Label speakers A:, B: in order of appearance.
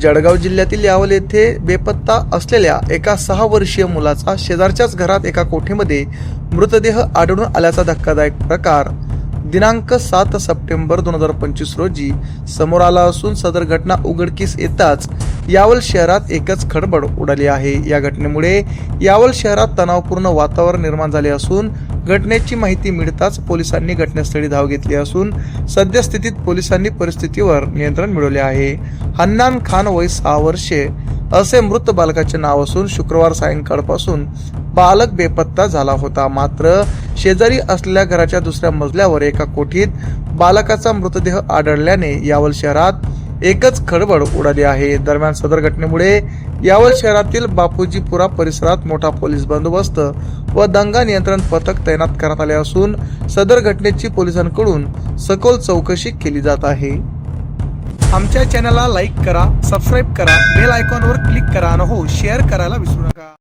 A: जळगाव जिल्ह्यातील यावल येथे बेपत्ता असलेल्या एका सहा वर्षीय मुलाचा शेजारच्याच घरात एका कोठेमध्ये मृतदेह आढळून आल्याचा धक्कादायक प्रकार. दिनांक सात सप्टेंबर दोन हजार पंचवीस रोजी समोर आला असून सदर घटना उघडकीस येताच यावल शहरात एकच खडबड उडाली आहे. या घटनेमुळे यावल शहरात तणावपूर्ण वातावरण निर्माण झाले असून घटनेची माहिती मिळताच पोलिसांनी घटनास्थळी धाव घेतली असून सद्यस्थितीत पोलिसांनी परिस्थितीवर नियंत्रण मिळवले आहे. हन्नान खान वय सहा वर्षे असे मृत बालकाचे नाव असून शुक्रवार सायंकाळपासून बालक बेपत्ता झाला होता. मात्र शेजारी असलेल्या घराच्या दुसऱ्या मजल्यावर एका कोठीत बालकाचा मृतदेह आढळल्याने यावल शहरात एकच खळबळ उडाली आहे. दरम्यान सदर घटनेमुळे यावल शहरातील बापूजीपुरा परिसरात मोठा पोलीस बंदोबस्त व दंगा नियंत्रण पथक तैनात करण्यात आले असून सदर घटनेची पोलिसांकडून सखोल चौकशी केली जात आहे. आमच्या चॅनलला लाईक करा सबस्क्राईब करा बेल आयकॉनवर क्लिक करा आणि हो शेअर करायला विसरू नका.